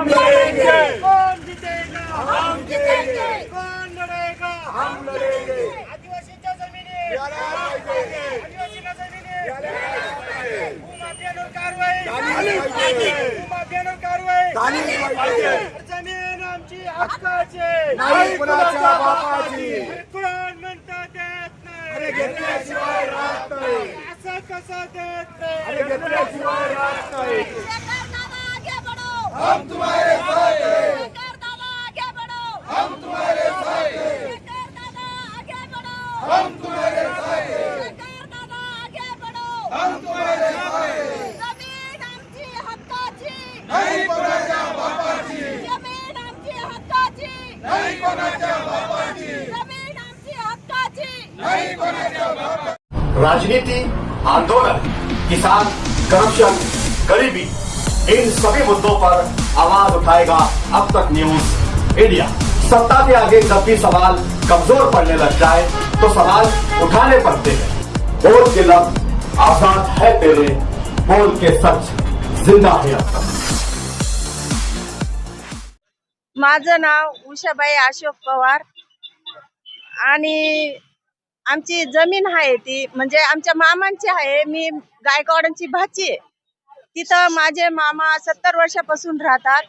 हम लड़ेंगे। कौन जीतेगा? हम जीतेंगे। कौन लढेगा हम लड़ेंगे। आदिवासींच्या जमिनी. आदिवासींच्या जमिनी. भूमाफियांवर कारवाई झालीच पाहिजे. कारवाई झालीच पाहिजे. जमीन आमची हक्काची नाही कुणाच्या बापाची कोण म्हणतं देत नाही। अरे घेतल्याशिवाय राहत नाही। असं कसं देत अरे नाही घेतल्याशिवाय राहत नाही। हम तुम्हारे साथ हैं। सरकार दादा आगे बढ़ो। हम तुम्हारे साथ हैं। सरकार दादा आगे बढ़ो। हम तुम्हारे साथ हैं। सरकार दादा आगे बढ़ो। हम तुम्हारे साथ हैं। जमीन आमची हक्काची। नाही कोणाच्या बापाची। जमीन आमची हक्काची। नाही कोणाच्या बापाची। जमीन आमची हक्काची। नाही कोणाच्या बापाची। राजनीति आंदोलन किसान करप्शन गरीबी इन सभी मुद्दों पर आवाज उठाएगा अब तक न्यूज इंडिया सत्ता के आगे जब भी सवाल कमजोर पड़ने लग जाए तो सवाल उठाने पड़ते हैं। बोल के लब आजाद है तेरे। बोल के सच जिंदा है अब तक। माझं नाव उषाबाई अशोक पवार आणि आमची जमीन आहे ती म्हणजे आमच्या मामांची आहे मी गायकवाडांची भाची आहे. तिथं माझे मामा सत्तर वर्षापासून राहतात.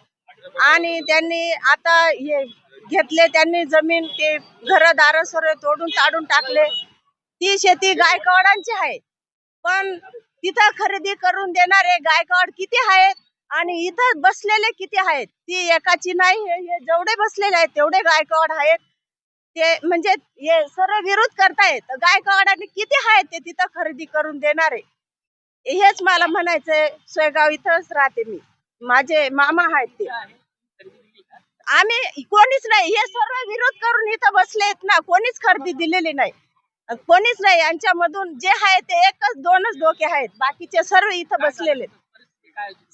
आणि त्यांनी आता हे घेतले त्यांनी जमीन ते घर दार सर्व तोडून ताडून टाकले. ती शेती गायकवाडांची आहे. पण तिथं खरेदी करून देणारे गायकवाड किती आहेत आणि इथं बसलेले किती आहेत? ती एकाची नाही हे जेवढे बसलेले आहेत तेवढे गायकवाड आहेत. ते म्हणजे हे सर्व विरोध करतायत. गायकवाडाने किती आहेत ते तिथं खरेदी करून देणारे? हेच मला म्हणायचंय सोयगाव इथंच राहते मी. माझे मामा आहेत ते. आम्ही कोणीच नाही हे सर्व विरोध करून इथं बसले ना कोणीच खरेदी दिलेली नाही. कोणीच नाही यांच्यामधून जे आहे ते एकच दोनच डोके आहेत. बाकीचे सर्व इथं बसलेले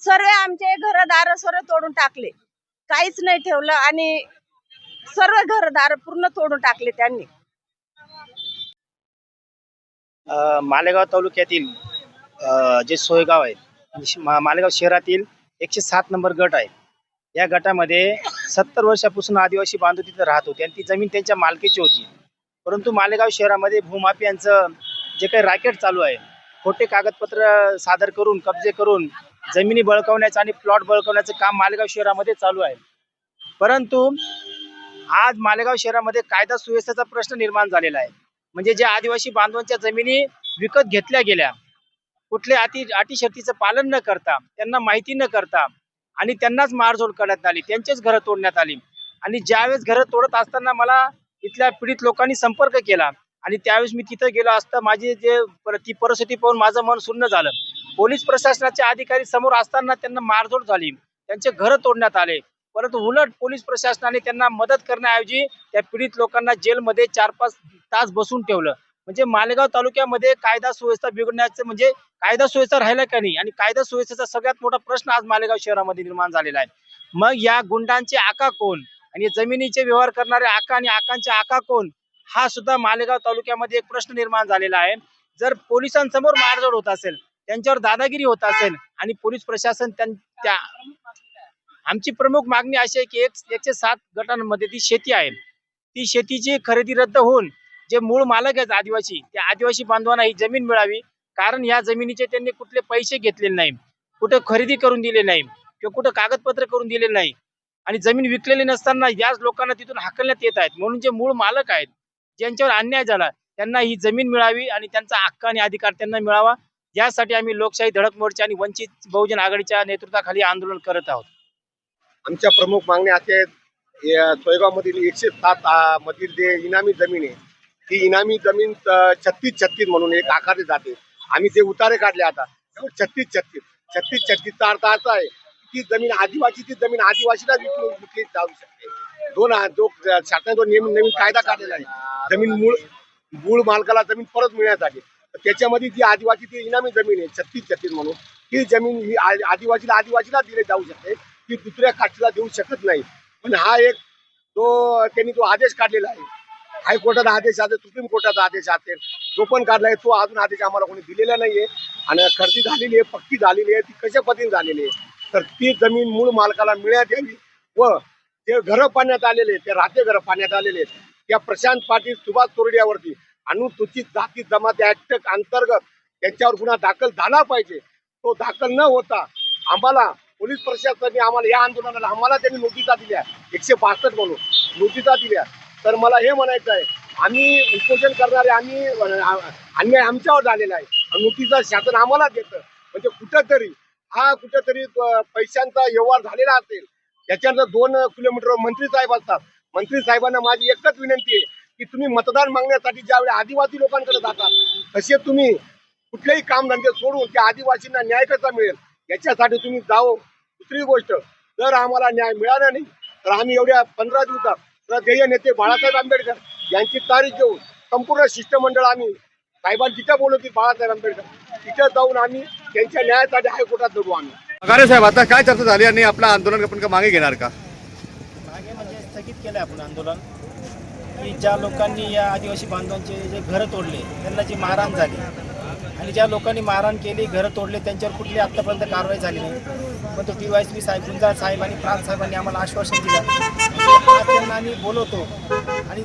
सर्व आमचे घरदार सर्व तोडून टाकले. काहीच नाही ठेवलं आणि सर्व घरदार पूर्ण तोडून टाकले त्यांनी. मालेगाव तालुक्यातील जे सोयगाव आहे म्हणजे मालेगाव शहरातील एकशे सात नंबर गट आहे. या गटामध्ये सत्तर वर्षापासून आदिवासी बांधव तिथे राहत होते आणि ती जमीन त्यांच्या मालकीची होती. परंतु मालेगाव शहरामध्ये भूमाफियांचं जे काही रॅकेट चालू आहे खोटे कागदपत्र सादर करून कब्जे करून जमिनी बळकवण्याचं आणि प्लॉट बळकवण्याचं काम मालेगाव शहरामध्ये चालू आहे. परंतु आज मालेगाव शहरामध्ये कायदा सुव्यवस्थेचा प्रश्न निर्माण झालेला आहे. म्हणजे ज्या आदिवासी बांधवांच्या जमिनी विकत घेतल्या गेल्या कुठल्या अटी अटीशर्तीचं पालन न करता त्यांना माहिती न करता आणि त्यांनाच मारझोड करण्यात आली त्यांचेच घरं तोडण्यात आली. आणि ज्यावेळेस घरं तोडत असताना मला इथल्या पीडित लोकांनी संपर्क केला आणि त्यावेळेस मी तिथं गेलो असता माझी जे ती परिस्थिती पाहून माझं मन सुन्न झालं. पोलीस प्रशासनाचे अधिकारी समोर असताना त्यांना मारझोड झाली त्यांचे घरं तोडण्यात आले. परंतु उलट पोलीस प्रशासनाने त्यांना मदत करण्याऐवजी त्या पीडित लोकांना जेलमध्ये चार पाच तास बसून ठेवलं. म्हणजे मालेगाव तालुक्यामध्ये कायदा सुव्यवस्था बिघडण्याचं म्हणजे कायदा सुव्यवस्था राहिला का नाही? आणि कायदा सुव्यवस्थेचा सगळ्यात मोठा प्रश्न आज मालेगाव शहरामध्ये निर्माण झालेला आहे. मग या गुंडांचे आका कोण? आणि जमिनीचे व्यवहार करणारे आका आणि आकांचे आका कोण? हा सुद्धा मालेगाव तालुक्यामध्ये एक प्रश्न निर्माण झालेला आहे. जर पोलिसांसमोर मारझोड होत असेल त्यांच्यावर दादागिरी होत असेल आणि पोलीस प्रशासन त्यां- त्या आमची प्रमुख मागणी अशी आहे की एक एकशे सात गटांमध्ये ती शेती आहे. ती शेतीची खरेदी रद्द होऊन जे मूळ मालक आहेत आदिवासी त्या आदिवासी बांधवांना ही जमीन मिळावी. कारण या जमिनीचे त्यांनी कुठले पैसे घेतलेले नाही कुठं खरेदी करून दिले नाही किंवा कुठं कागदपत्र करून दिले नाही आणि जमीन विकलेली नसताना याच लोकांना तिथून हाकलण्यात येत आहेत. म्हणून जे मूळ मालक आहेत ज्यांच्यावर अन्याय झाला त्यांना ही जमीन मिळावी आणि त्यांचा हक्क आणि अधिकार त्यांना मिळावा. यासाठी आम्ही लोकशाही धडक मोर्चा आणि वंचित बहुजन आघाडीच्या नेतृत्वाखाली आंदोलन करत आहोत. आमच्या प्रमुख मागण्या अशा आहेत सोयगाव मधील एकशे सात मधील जे इनामी जमीन आहे ती इनामी जमीन छत्तीस छत्तीस म्हणून एक आकारली जाते. आम्ही ते उतारे काढले आता. छत्तीस छत्तीस छत्तीस छत्तीसचा अर्थ असा आहे ती जमीन आदिवासी ती जमीन आदिवासीला विकली विकली जाऊ शकते. दोन जो शासनाने जो नियम नवीन कायदा काढलेला आहे. जमीन मूळ मूळ मालकाला जमीन परत मिळण्यासाठी. त्याच्यामध्ये जी आदिवासी ती इनामी जमीन आहे छत्तीस छत्तीस म्हणून ही जमीन ही आदिवासीला आदिवासीला दिली जाऊ शकते. ती दुसऱ्या काठीला देऊ शकत नाही. पण हा एक तो त्यांनी तो आदेश काढलेला आहे. हायकोर्टाचा आदेश असेल सुप्रीम कोर्टाचा आदेश असेल जो पण काढला आहे तो अजून आदेश आम्हाला कोणी दिलेला नाहीये. आणि खरेदी झालेली आहे पक्की झालेली आहे ती कशा पद्धतीने झालेली आहे? तर ती जमीन मूळ मालकाला मिळण्यात यावी व ते घरं पाण्यात आलेले ते राहते घरं पाण्यात आलेले त्या प्रशांत पाटील सुभाष तोरड्यावरती अनुसूचित जाती जमाती ऍक्ट अंतर्गत त्यांच्यावर गुन्हा दाखल झाला पाहिजे. तो दाखल न होता आम्हाला पोलीस प्रशासनाने आम्हाला या आंदोलनाला आम्हाला त्यांनी नोटिसा दिल्या. एकशे बासष्ट म्हणून नोटिसा दिल्या. तर मला हे म्हणायचं आहे आम्ही उपोषण करणारे आम्ही अन्याय आमच्यावर झालेला आहे. आणि शासन आम्हाला देतं. म्हणजे कुठंतरी हा कुठंतरी पैशांचा व्यवहार झालेला असेल त्याच्यानंतर दोन किलोमीटरवर मंत्री साहेब असतात. मंत्री साहेबांना माझी एकच विनंती आहे की तुम्ही मतदान मागण्यासाठी ज्यावेळी आदिवासी लोकांकडे जातात तसे तुम्ही कुठलेही कामधंदे सोडून त्या आदिवासींना न्याय कसा मिळेल याच्यासाठी तुम्ही जावं. दुसरी गोष्ट जर आम्हाला न्याय मिळाला नाही तर आम्ही एवढ्या पंधरा दिवसात श्रद्धेय नेते बाळासाहेब आंबेडकर यांची तारीख घेऊन संपूर्ण शिष्टमंडळ आम्ही साहेबांनी जिथं बोलवतील बाळासाहेब आंबेडकर तिथं जाऊन आम्ही त्यांच्या न्यायासाठी हायकोर्टात लढू आम्ही. अगारे साहेब आता काय चर्चा झाली आणि आपलं आंदोलन आपण का मागे घेणार का? मागे म्हणजे स्थगित केलं आपण आंदोलन की ज्या लोकांनी या आदिवासी बांधवांचे जे घरं तोडले त्यांना जी मारहाण झाली आणि ज्या लोकांनी मारहाण केली घरं तोडले त्यांच्यावर कुठली आत्तापर्यंत कारवाई झाली नाही. पण तो टी वाय पी साहेब गुंजाळ साहेब आणि प्रांत साहेबांनी आम्हाला आश्वासन दिलं. आज त्यांना आम्ही बोलवतो. आणि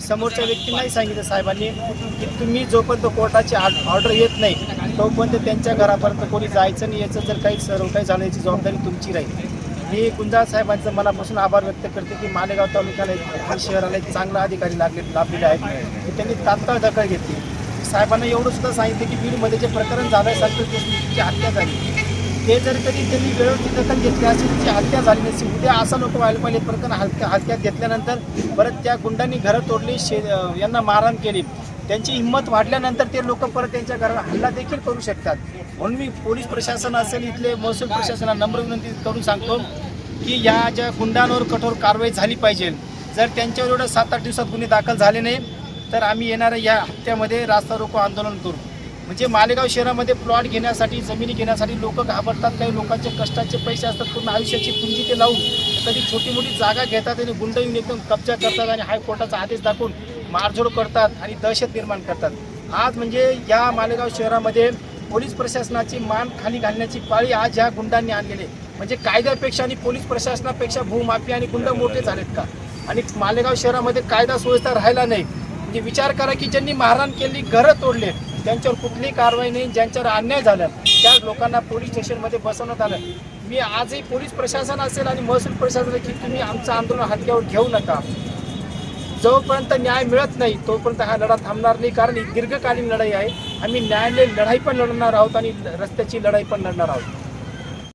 समोरच्या व्यक्तींनाही सांगितलं साहेबांनी की तुम्ही जोपर्यंत कोर्टाची ऑर्डर येत नाही तोपर्यंत त्यांच्या घरापर्यंत कोणी जायचं नाही याचं जर काही सर्व काही झालं याची जबाबदारी तुमची राहील. मी गुंजाळ साहेबांचं मनापासून आभार व्यक्त करते की मालेगाव तालुक्याला आणि शहराला एक चांगला अधिकारी लागले लाभलेले आहेत. की त्यांनी तात्काळ दखल घेतली. साहेबांना एवढं सुद्धा सांगितलं की बीडमध्ये जे प्रकरण झालं आहे सांगतो त्याची हत्या झाली. ते जर कधी त्यांनी व्यवस्थित दखल घेतली असेल त्याची हत्या झाली नसेल उद्या असं लोक व्हायला पाहिजे प्रकरण हलक्या हलक्यात घेतल्यानंतर परत त्या गुंडांनी घरं तोडली शे यांना मारहाण केली. त्यांची हिंमत वाढल्यानंतर ते लोक परत त्यांच्या घरावर हल्ला देखील करू शकतात. म्हणून मी पोलीस प्रशासन असेल इथले महसूल प्रशासनाला नम्र विनंती करून सांगतो की या ज्या गुंडांवर कठोर कारवाई झाली पाहिजे. जर त्यांच्यावर एवढं सात आठ दिवसात गुन्हे दाखल झाले नाही तर आम्ही येणाऱ्या या हप्त्यामध्ये रास्ता रोको आंदोलन करू. म्हणजे मालेगाव शहरामध्ये प्लॉट घेण्यासाठी जमिनी घेण्यासाठी लोक घाबरतात काही लोकांचे कष्टाचे पैसे असतात पूर्ण आयुष्याची पुंजी ते लावून कधी छोटी मोठी जागा घेतात आणि गुंड येऊन एकदम कब्जा करतात आणि हायकोर्टाचा आदेश दाखवून मारझोड करतात आणि दहशत निर्माण करतात. आज म्हणजे या मालेगाव शहरामध्ये पोलीस प्रशासनाची मान खाली घालण्याची पाळी आज ह्या गुंडांनी आणलेली म्हणजे कायद्यापेक्षा आणि पोलीस प्रशासनापेक्षा भूमाफी आणि गुंड मोठे झालेत का? आणि मालेगाव शहरामध्ये कायदा सुव्यवस्था राहिला नाही. म्हणजे विचार करा की ज्यांनी मारहाण केली घरं तोडले त्यांच्यावर कुठलीही कारवाई नाही ज्यांच्यावर अन्याय झाला त्या लोकांना पोलीस स्टेशनमध्ये बसवण्यात आलं मी आजही पोलीस प्रशासन असेल आणि महसूल प्रशासन की तुम्ही आमचं आंदोलन हलक्यावर घेऊ नका. जोपर्यंत न्याय मिळत नाही तोपर्यंत हा लढा थांबणार नाही कारण ही दीर्घकालीन लढाई आहे. आम्ही न्यायालय लढाई पण लढणार आहोत आणि रस्त्याची लढाई पण लढणार आहोत.